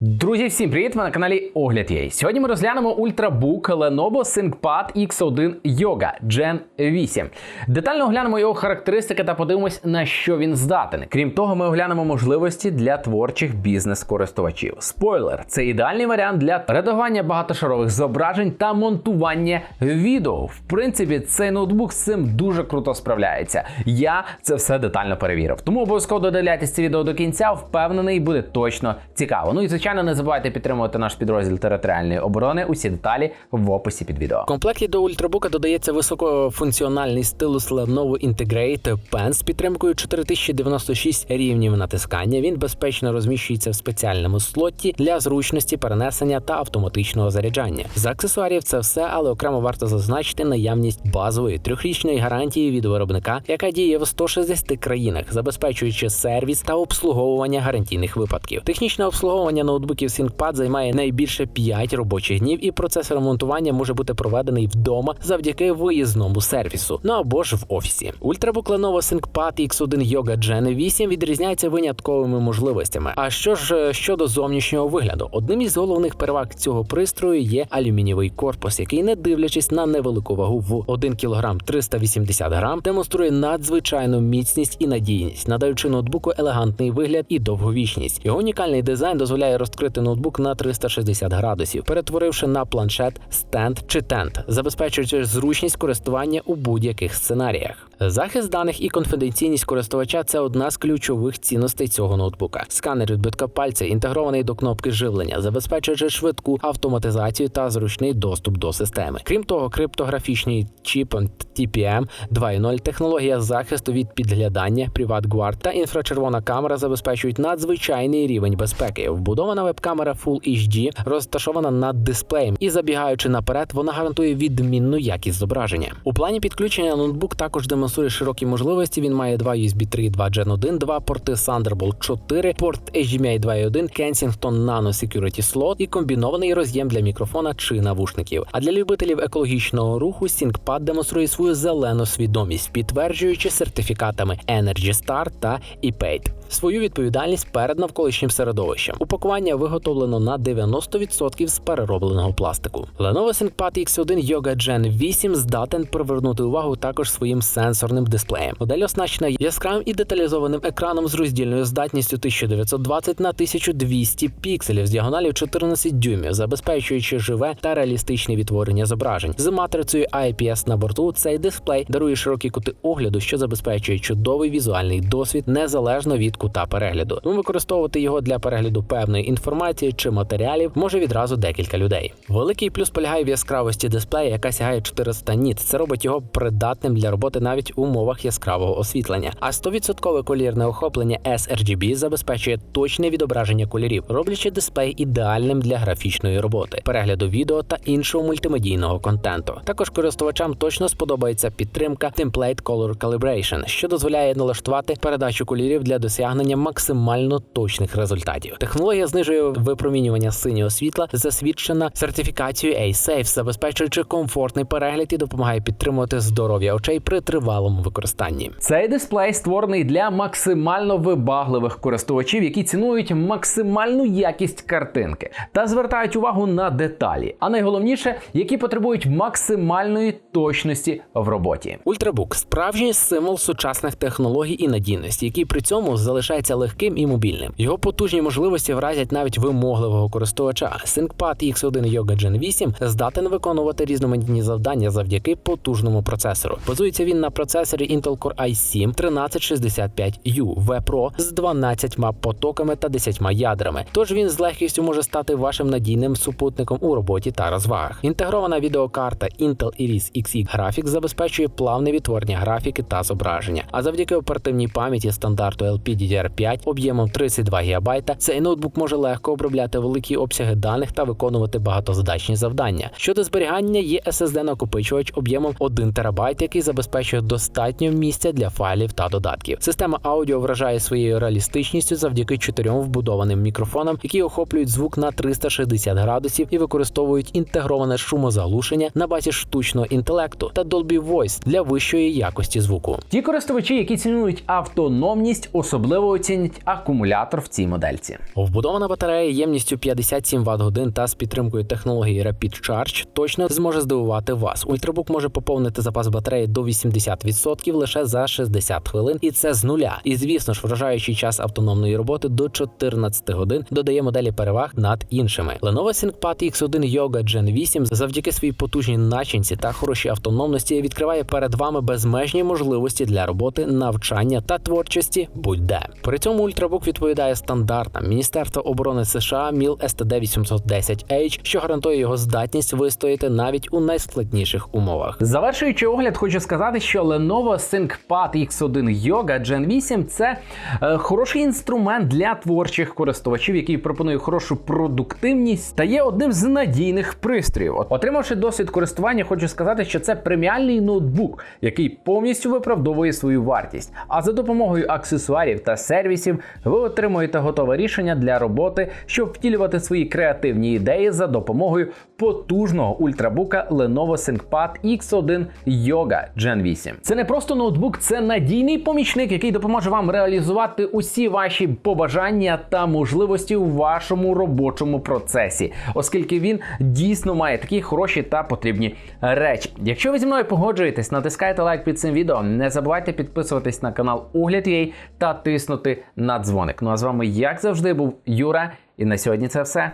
Друзі, всім привіт! Ви на каналі Огляд Єй. Сьогодні ми розглянемо ультрабук Lenovo ThinkPad X1 Yoga Gen 8. Детально оглянемо його характеристики та подивимось, на що він здатен. Крім того, ми оглянемо можливості для творчих бізнес-користувачів. Спойлер, це ідеальний варіант для редагування багатошарових зображень та монтування відео. В принципі, цей ноутбук з цим дуже круто справляється. Я це все детально перевірив. Тому обов'язково додивляйтесь це відео до кінця. Впевнений, буде точно цікаво. Ну і звичайно, не забувайте підтримувати наш підрозділ територіальної оборони. Усі деталі в описі під відео. В комплекті до ультрабука додається високофункціональний стилус Lenovo Integrate Pen з підтримкою 4096 рівнів натискання. Він безпечно розміщується в спеціальному слоті для зручності перенесення та автоматичного заряджання. З аксесуарів це все, але окремо варто зазначити наявність базової трьохрічної гарантії від виробника, яка діє в 160 країнах, забезпечуючи сервіс та обслуговування гарантійних випадків. Технічне обслуговування ноутбуків ThinkPad займає найбільше 5 робочих днів, і процес ремонтування може бути проведений вдома завдяки виїзному сервісу, ну або ж в офісі. Ультрабук Lenovo ThinkPad X1 Yoga Gen 8 відрізняється винятковими можливостями. А що ж е, щодо зовнішнього вигляду? Одним із головних переваг цього пристрою є алюмінієвий корпус, який, не дивлячись на невелику вагу в 1 кг 380 грам, демонструє надзвичайну міцність і надійність, надаючи ноутбуку елегантний вигляд і довговічність. Його унікальний дизайн дозволяє розкрити ноутбук на 360 градусів, перетворивши на планшет, стенд чи тент, забезпечуючи зручність користування у будь-яких сценаріях. Захист даних і конфіденційність користувача це одна з ключових цінностей цього ноутбука. Сканер відбитка пальця інтегрований до кнопки живлення, забезпечуючи швидку автоматизацію та зручний доступ до системи. Крім того, криптографічний чіп TPM 2.0 технологія захисту від підглядання, PrivatGuard та інфрачервона камера забезпечують надзвичайний рівень безпеки. Вбудована веб-камера Full HD розташована над дисплеєм і забігаючи наперед, вона гарантує відмінну якість зображення. У плані підключення ноутбук також демонструє широкі можливості. Він має два USB 3, 2 Gen 1, два порти Thunderbolt 4, порт HDMI 2.1, Kensington Nano Security Slot і комбінований роз'єм для мікрофона чи навушників. А для любителів екологічного руху ThinkPad демонструє свою зелену свідомість, підтверджуючи сертифікатами Energy Star та EPATE. Свою відповідальність перед навколишнім середовищем. Упакування виготовлено на 90% з переробленого пластику. Lenovo ThinkPad X1 Yoga Gen 8 здатен привернути увагу також своїм сенсорним дисплеєм. Модель оснащена яскравим і деталізованим екраном з роздільною здатністю 1920 на 1200 пікселів з діагоналів 14 дюймів, забезпечуючи живе та реалістичне відтворення зображень. З матрицею IPS на борту цей дисплей дарує широкі кути огляду, що забезпечує чудовий візуальний досвід незалежно від кута перегляду. Тому використовувати його для перегляду певної інформації чи матеріалів може відразу декілька людей. Великий плюс полягає в яскравості дисплея, яка сягає 400 ніт. Це робить його придатним для роботи навіть у умовах яскравого освітлення. А 100% колірне охоплення sRGB забезпечує точне відображення кольорів, роблячи дисплей ідеальним для графічної роботи, перегляду відео та іншого мультимедійного контенту. Також користувачам точно сподобається підтримка Template Color Calibration, що дозволяє налаштувати передачу кольорів для досягнення максимально точних результатів. Технологія знижує випромінювання синього світла, засвідчена сертифікацією A-Safe, забезпечуючи комфортний перегляд і допомагає підтримувати здоров'я очей при тривалому використанні. Цей дисплей створений для максимально вибагливих користувачів, які цінують максимальну якість картинки та звертають увагу на деталі. А найголовніше, які потребують максимальної точності в роботі. Ультрабук справжній символ сучасних технологій і надійності, який при цьому залишається легким і мобільним. Його потужні можливості вразять навіть вимогливого користувача. ThinkPad X1 Yoga Gen 8 здатен виконувати різноманітні завдання завдяки потужному процесору. Базується він на процесорі Intel Core i7 1365U V Pro з 12 потоками та 10 ядрами. Тож він з легкістю може стати вашим надійним супутником у роботі та розвагах. Інтегрована відеокарта Intel Iris Xe Graphics забезпечує плавне відтворення графіки та зображення. А завдяки оперативній пам'яті стандарту LPDDR5 об'ємом 32 ГБ цей ноутбук може легко обробляти великі обсяги даних та виконувати багатозадачні завдання. Щодо зберігання, є SSD накопичувач об'ємом 1 ТБ, який забезпечує достатньо місця для файлів та додатків. Система аудіо вражає своєю реалістичністю завдяки чотирьом вбудованим мікрофонам, які охоплюють звук на 360 градусів і використовують інтегроване шумозаглушення на базі штучного інтелекту та Dolby Voice для вищої якості звуку. Ті користувачі, які цінують автономність, особливо оцінять акумулятор в цій модельці. Вбудована батарея ємністю 57 Вт годин та з підтримкою технології Rapid Charge точно зможе здивувати вас. Ультрабук може поповнити запас батареї до 80% лише за 60 хвилин, і це з нуля. І звісно ж, вражаючий час автономної роботи до 14 годин додає моделі переваг над іншими. Lenovo ThinkPad X1 Yoga Gen 8 завдяки своїй потужній начинці та хорошій автономності відкриває перед вами безмежні можливості для роботи, навчання та творчості будь-де. При цьому ультрабук відповідає стандартам Міністерства оборони США МІЛ STD 810H, що гарантує його здатність вистояти навіть у найскладніших умовах. Завершуючи огляд, хочу сказати, що Lenovo ThinkPad X1 Yoga Gen 8 це е, хороший інструмент для творчих користувачів, який пропонує хорошу продуктивність та є одним з надійних пристроїв. Отримавши досвід користування, хочу сказати, що це преміальний ноутбук, який повністю виправдовує свою вартість. А за допомогою аксесуарів та сервісів ви отримуєте готове рішення для роботи, щоб втілювати свої креативні ідеї за допомогою потужного ультрабука Lenovo ThinkPad X1 Yoga Gen 8. Це не просто ноутбук, це надійний помічник, який допоможе вам реалізувати усі ваші побажання та можливості у вашому робочому процесі, оскільки він дійсно має такі хороші та потрібні речі. Якщо ви зі мною погоджуєтесь, натискайте лайк під цим відео. Не забувайте підписуватись на канал Огляд.ua та тиснути на дзвоник. Ну а з вами, як завжди, був Юра, і на сьогодні це все.